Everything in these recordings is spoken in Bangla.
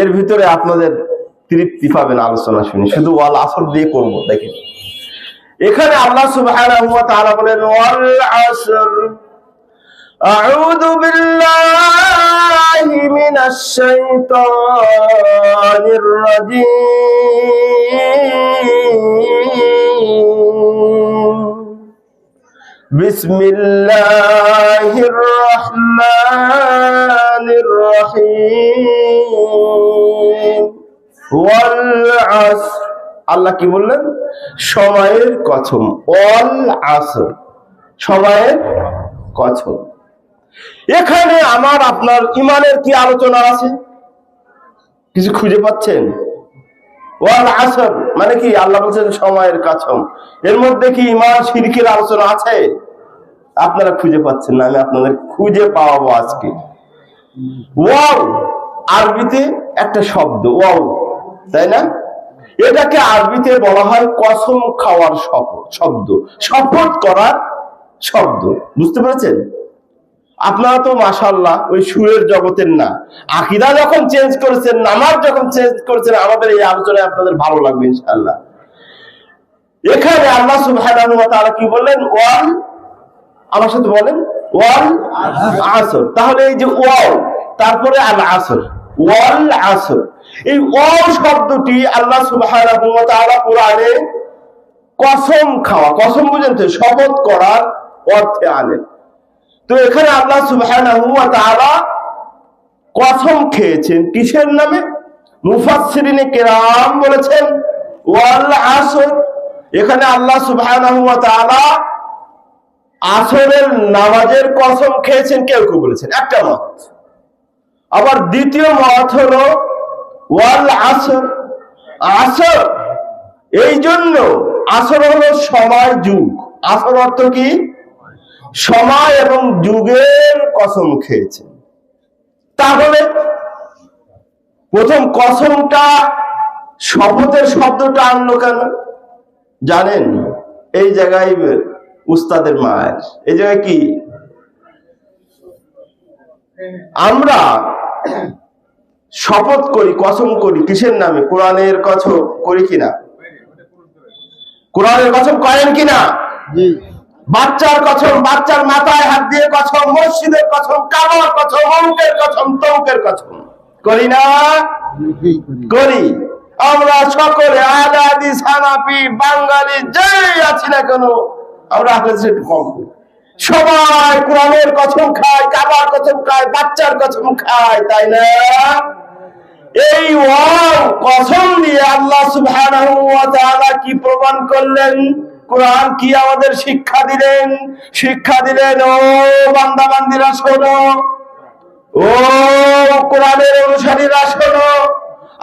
এর ভিতরে আপনাদের তৃপ্তি পাবেন আলোচনা শুনি। শুধু ওয়াল আসর দিয়ে করব, দেখেন। এখানে আল্লাহ সুবাহ বলেন أعوذ بالله من الشيطان الرجيم بسم الله الرحمن আল্লাহ কি বললেন? সময়ের কথম। অল আসর সময়ের কথম। এখানে আমার আপনার ইমানের কি আলোচনা আছে? কিছু খুঁজে পাচ্ছেন? আসর মানে কি? আল্লাহ বলছেন সময়ের কাছম এর মধ্যে কি ইমান, শিরকের আলোচনা আছে? আপনারা খুঁজে পাচ্ছেন না, আমি আপনাদের খুঁজে পাওয়াবো আজকে। ওয়াও, আরবিতে একটা শব্দ, ওয়াও, তাই না? এটাকে আরবিতে বলা হয় কসম খাওয়ার শব্দ, শপথ করার শব্দ, বুঝতে পেরেছেন? আপনারা তো মাশাল্লাহ ওই সুরের জগতের না। আকিদা যখন চেঞ্জ করেছেন, নামাজ যখন চেঞ্জ করেছেন, আমাদের এই আলোচনায় আপনাদের ভালো লাগবে, ইনশাআল্লাহ। এখানে আল্লাহ তাআলা কি বললেন? ওয়াল, আমার সাথে বলেন আসর। তাহলে এই যে তারপরে আল আসর। ওয়াল আসর। এই শব্দটি আল্লাহ কোরআনে কসম খাওয়া, কসম বুঝেন তো, শপথ করার অর্থে আনেন তো এখানে আল্লাহ ওয়া কসম খেয়েছেন। কিসের নামে? মুফাসসিরিনে কেরাম বলেছেন, ওয়াল আসর। এখানে আল্লাহ তাআলা আসরের নামাজের কসম খেয়েছেন কেউ কেউ বলেছেন, একটা মত। আবার দ্বিতীয় মত হলো, ওয়াল আসর। আসর, এই জন্য আসর হলো সময় যুগ। আসর অর্থ কি? সময় এবং যুগের কসম খেয়েছেন। তাহলে প্রথম কসমটা, শপথের শব্দটা আনলো কেন? জানেন, এই জায়গায় উস্তাদের মায়ের। এই জায়গায় কি? আমরা শপথ করি কসম করি কিসের নামে? কোরআনের কসম করি কিনা কোরআনের কসম করেন কিনা বাচ্চার কসম বাচ্চার মাথায় হাত দিয়ে কসম মসজিদের কসম কাবার কসম অঙ্কের কসম তঙ্কের কসম। করি না? করি। আমরা সকলে আদাদি সানাপি বাঙালি যেই আছি না কেন আমরা কম। সবাই কোরআনের কসম খায়, কাবার কসম খায়, বাচ্চার কসম খায়, তাই না? এই দিয়ে আল্লাহ কি প্রমাণ করলেন? কোরআন কি আমাদের শিক্ষা দিলেন? শিক্ষা দিলেন, ও বান্দা বান্দিরা শোনো। ও কোরআনের অনুসারীরা, শোনো।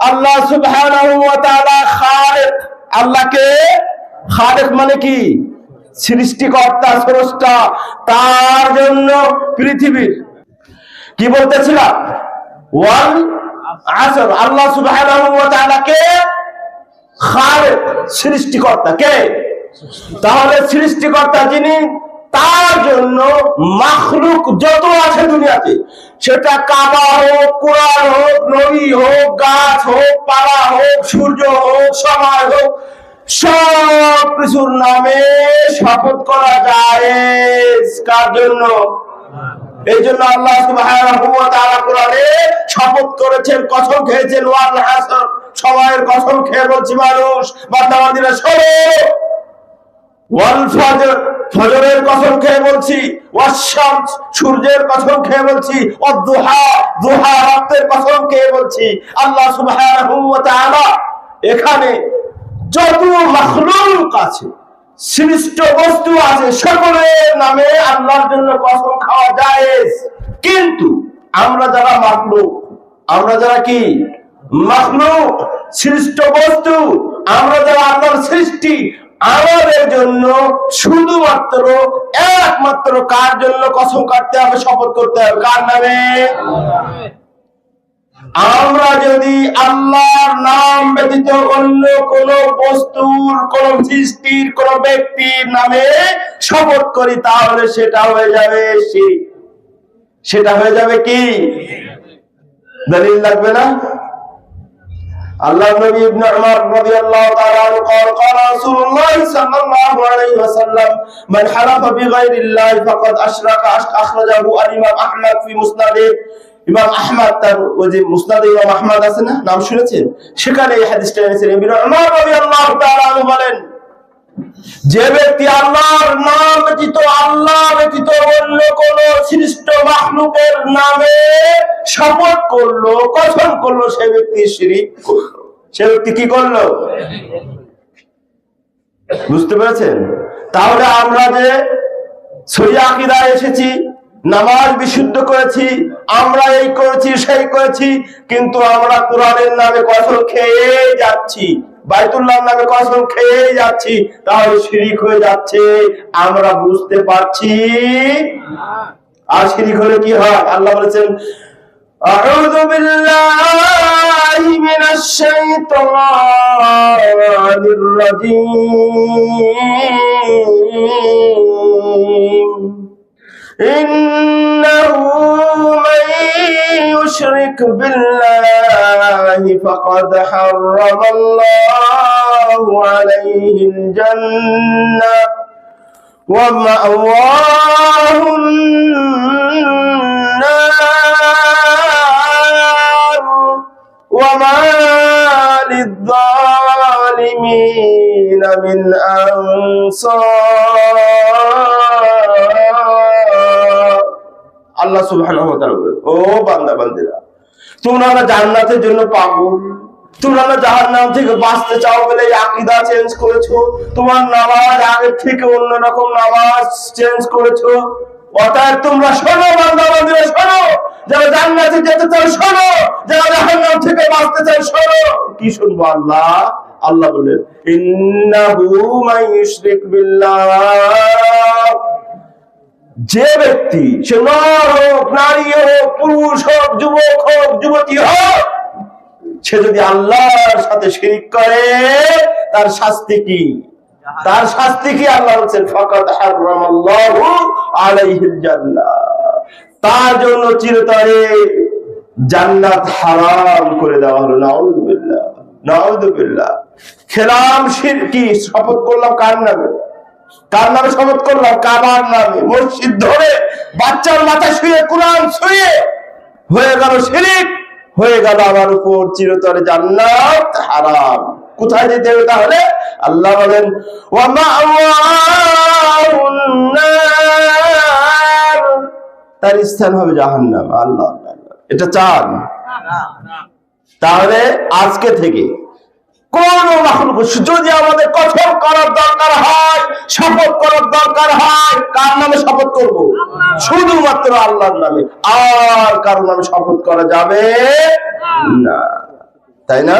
আল্লাহ সুবহানাহু ওয়া তাআলা খালিক। আল্লাহকে খালিক মানে কি? সৃষ্টিকর্তা, স্রষ্টা, তার জন্য পৃথিবীর কি বলতেছিলাম? ওয়াল আসর, আল্লাহ সুবহানাহু ওয়া তাআলা কে? খালিক, সৃষ্টিকর্তা কে? তাহলে সৃষ্টিকর্তা যিনি, তার জন্য মাখলুক যত আছে দুনিয়াতে, সেটা কাবা হোক, কোরআন হোক নদী হোক, গাছ হোক, পালা হোক, সূর্য হোক, সময় হোক সব কিছুর নামে শপথ করা যায়। কার জন্য? এই জন্য আল্লাহ কোরআনে শপথ করেছেন, কসম খেয়েছেন সময়ের কসম খেয়ে বলছি মানুষ বান্দাবান্দিরা শোনো। ফজরের কসম খেয়ে বলছি সূর্যের কসম খেয়ে বলছি ওয়াদুহা দুহা রাতের কসম খেয়ে বলছি। আল্লাহ তাআলা এখানে যত মাখলুক আছে, সৃষ্ট বস্তু আছে, সকলের নামে আল্লাহর জন্য কসম খাওয়া যায় কিন্তু আমরা যারা মাখলুক, আমরা যারা কি? মাখলুক, সৃষ্ট বস্তু, আমরা যারা আল্লাহর সৃষ্টি, আমাদের জন্য শুধুমাত্র, একমাত্র কার জন্য কসম কাটতে হবে, শপথ করতে হবে? কার নামে? আমরা যদি আল্লাহর নাম ব্যতীত অন্য কোন বস্তুর কোন সৃষ্টির কোন ব্যক্তির নামে শপথ করি তাহলে সেটা হয়ে যাবে শিরক। সেটা হয়ে যাবে কি দলিল লাগবে না আল্লাহ নবী ইবনে উমর রাদিয়াল্লাহু তাআলা আনহু قال قال رسول الله صلى الله عليه وسلم من حلف بغير الله فقد اشرك اخرجه الامام احمد في مسنده ইমাম আহমদ তার ওই যে মুসনাদে ইমাম আহমদ আছে না, নাম শুনেছেন? সেখানে এই হাদিসটা এনেছেন। ইবনে উমর রাদিয়াল্লাহু তাআলা বলেন, যে ব্যক্তি আল্লাহর নাম ব্যতীত আল্লাহ ব্যতীত অন্য কোন সৃষ্ট মাহলুকের নামে শপথ করল কসম করল, সে ব্যক্তি শিরিক করল সে ব্যক্তি কি করল? বুঝতে পেরেছেন? তাহলে আমরা যে সরিয়া আকিদায় এসেছি, নামাজ বিশুদ্ধ করেছি আমরা এই করেছি সেই করেছি কিন্তু আমরা কোরআনের নামে কসম খেয়ে যাচ্ছি বাইতুল্লাহর নামে কসম খেয়ে যাচ্ছি তাহলে শিরিক হয়ে যাচ্ছে আমরা বুঝতে পারছি আর শিরিক হলে কি হয় আল্লাহ বলেছেন أعوذ بالله من الشيطان الرجيم إنه من يشرك بالله فقد حرم الله عليه الجنة ومأواه النار وما للظالمين من أنصار আল্লাহ বলেন, ও বান্দা বান্দিরা তোমরা জান্নাতের জন্য পাগল? তোমরা থেকে বাঁচতে চাও বলে আকীদা চেঞ্জ করেছ? তোমার নামাজ আগের থেকে অন্যরকম নামাজ চেঞ্জ করেছ? আল্লাহ? আল্লাহ বিল্লাহ। যে ব্যক্তি, সে নর হোক, নারী হোক, পুরুষ হোক, যুবক হোক, যুবতী হোক, সে যদি আল্লাহর সাথে শিরিক করে, তার শাস্তি কি? তার শাস্তি কি? আল্লাহ বলছেন, ফাকাদ হারামাল্লাহু তার জন্য চিরতরে জান্নাত হারাম করে দেওয়া হলো। নাউযুবিল্লাহ নাউযুবিল্লাহ। খেলাম শিরকি শপথ করলাম কার নামে? কার নামে শপথ করলাম? কাবার নামে। মসজিদ ধরে বাচ্চার মাথায় শুয়ে কোরআন শুয়ে হয়ে গেল শিরিক হয়ে গেল আমার উপর চিরতরে জান্নাত হারাম। কোথায় যেতে হবে তাহলে? আল্লাহ বলেন তার স্থান হবে জাহান্নাম। আল্লাহ। এটা চান। তাহলে আজকে থেকে কোন যদি আমাদের কঠোর করার দরকার হয়, শপথ করার দরকার হয়, কার নামে শপথ করব? শুধুমাত্র আল্লাহর নামে। আর কারও নামে শপথ করা যাবে না। তাই না?